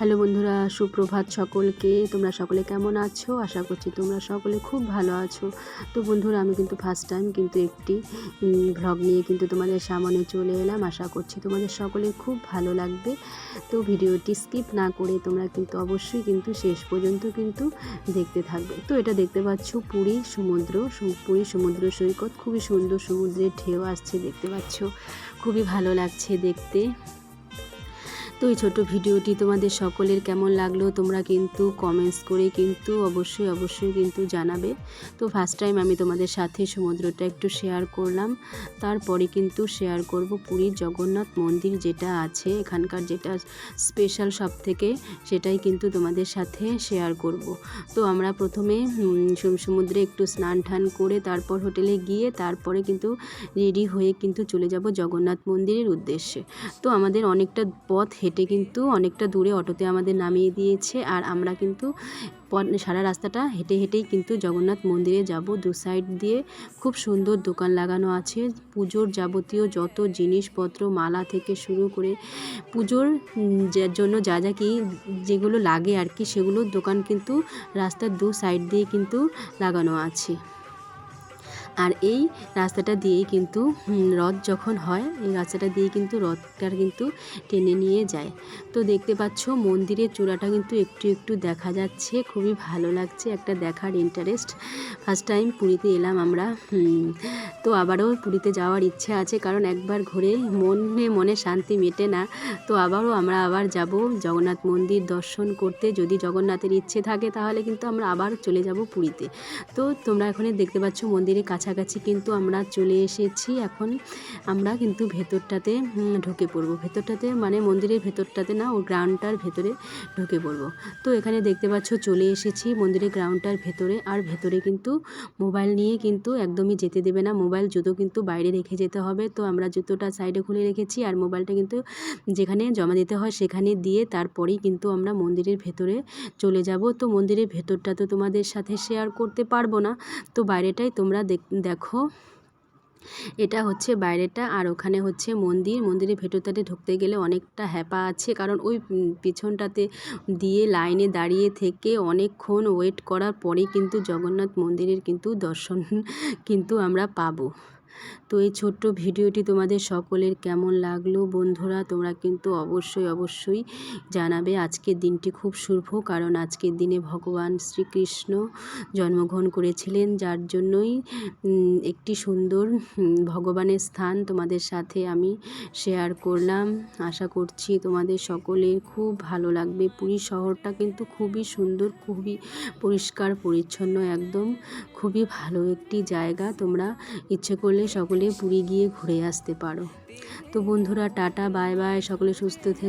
Hello বন্ধুরা, সুপ্রভাত সকলকে। তোমরা সকলে কেমন আছো? আশা করছি তোমরা সকলে খুব ভালো আছো। তো বন্ধুরা, আমি কিন্তু ফার্স্ট টাইম কিন্তু একটি ভ্লগ নিয়ে কিন্তু তোমাদের সামনে চলে এলাম। আশা করছি তোমাদের সকলে খুব ভালো লাগবে। তো ভিডিওটি স্কিপ না করে তোমরা কিন্তু অবশ্যই কিন্তু শেষ পর্যন্ত কিন্তু দেখতে থাকবে। তো এটা দেখতে পাচ্ছ, পুরী সমুদ্র পুরী সমুদ্র সৈকত। খুবই সুন্দর সমুদ্রের ঢেউ আসছে, দেখতে পাচ্ছ। খুবই ভালো লাগছে দেখতে। তো এই ছোট ভিডিওটি তোমাদের সকলের কেমন লাগল তোমরা কিন্তু কমেন্টস করে কিন্তু অবশ্যই অবশ্যই কিন্তু জানাবে। তো ফার্স্ট টাইম আমি তোমাদের সাথে সমুদ্রটা একটু শেয়ার করলাম। তারপরে কিন্তু শেয়ার করব পুরীর জগন্নাথ মন্দির যেটা আছে, এখানকার যেটা স্পেশাল সব থেকে সেটাই কিন্তু তোমাদের সাথে শেয়ার করব। তো আমরা প্রথমে সম- সমুদ্রে একটু স্নান টান করে তারপর হোটেলে গিয়ে তারপরে কিন্তু রেডি হয়ে কিন্তু চলে যাব জগন্নাথ মন্দিরের উদ্দেশ্যে। তো আমাদের অনেকটা পথ হেঁটে কিন্তু অনেকটা দূরে অটোতে আমাদের নামিয়ে দিয়েছে। আর আমরা কিন্তু সারা রাস্তাটা হেঁটে হেঁটেই কিন্তু জগন্নাথ মন্দিরে যাব। দু সাইড দিয়ে খুব সুন্দর দোকান লাগানো আছে। পুজোর যাবতীয় যত জিনিসপত্র, মালা থেকে শুরু করে পুজোর জন্য যা যা কি যেগুলো লাগে আর কি সেগুলোর দোকান কিন্তু রাস্তার দু সাইড দিয়ে কিন্তু লাগানো আছে। আর এই রাস্তাটা দিয়েই কিন্তু রথ যখন হয়, এই রাস্তাটা দিয়ে কিন্তু রথটার কিন্তু টেনে নিয়ে যায়। তো দেখতে পাচ্ছ মন্দিরের চূড়াটা কিন্তু একটু একটু দেখা যাচ্ছে, খুবই ভালো লাগছে, একটা দেখার ইন্টারেস্ট ফার্স্ট টাইম পুরীতে এলাম আমরা তো আবারও পুরীতে যাওয়ার ইচ্ছে আছে, কারণ একবার ঘুরে মনে মনে শান্তি মেটে না। তো আবারও আমরা আবার যাব জগন্নাথ মন্দির দর্শন করতে, যদি জগন্নাথের ইচ্ছে থাকে তাহলে কিন্তু আমরা আবার চলে যাব পুরীতে। তো তোমরা এখন দেখতে পাচ্ছ মন্দিরের কাছাকাছি কিন্তু আমরা চলে এসেছি। এখন আমরা কিন্তু ভেতরটাতে ঢুকে পড়ব। ভেতরটাতে মানে মন্দিরের ভেতরটাতে না, ও গ্রাউন্ডটার ভেতরে ঢুকে পড়ব। তো এখানে দেখতে পাচ্ছ, চলে এসেছি মন্দিরের গ্রাউন্ডটার ভেতরে। আর ভেতরে কিন্তু মোবাইল নিয়ে কিন্তু একদমই যেতে দেবে না। মোবাইল জুতো কিন্তু বাইরে রেখে যেতে হবে। তো আমরা জুতোটা সাইডে খুলে রেখেছি আর মোবাইলটা কিন্তু যেখানে জমা দিতে হয় সেখানে দিয়ে তারপরেই কিন্তু আমরা মন্দিরের ভেতরে চলে যাব। তো মন্দিরের ভেতরটা তো তোমাদের সাথে শেয়ার করতে পারব না। তো বাইরেটাই তোমরা দেখ- দেখো, এটা হচ্ছে বাইরেটা আর ওখানে হচ্ছে মন্দির। মন্দিরের ভেতরটাতে ঢুকতে গেলে অনেকটা হ্যাপা আছে, কারণ ওই পিছনটাতে দিয়ে লাইনে দাঁড়িয়ে থেকে অনেকক্ষণ ওয়েট করার পরেই কিন্তু জগন্নাথ মন্দিরের কিন্তু দর্শন কিন্তু আমরা পাবো। তো এই ছোট্ট ভিডিওটি তোমাদের সকলের কেমন লাগল বন্ধুরা? তোমরা কিন্তু অবশ্যই অবশ্যই জানাবে আজকের দিনটি খুব শুভ, কারণ আজকের দিনে ভগবান শ্রীকৃষ্ণ জন্মগ্রহণ করেছিলেন, যার জন্যই একটি সুন্দর ভগবানের স্থান তোমাদের সাথে আমি শেয়ার করলাম। আশা করছি তোমাদের সকলের খুব ভালো লাগবে। পুরী শহরটা কিন্তু খুবই সুন্দর, খুবই পরিষ্কার, পরিচ্ছন্ন, একদম খুবই ভালো একটি জায়গা। তোমরা ইচ্ছে করলে সকলে পুরী গিয়ে ঘুরে আসতে পারো। তো বন্ধুরা টাটা বাই বাই। সকলে সুস্থ থেকে।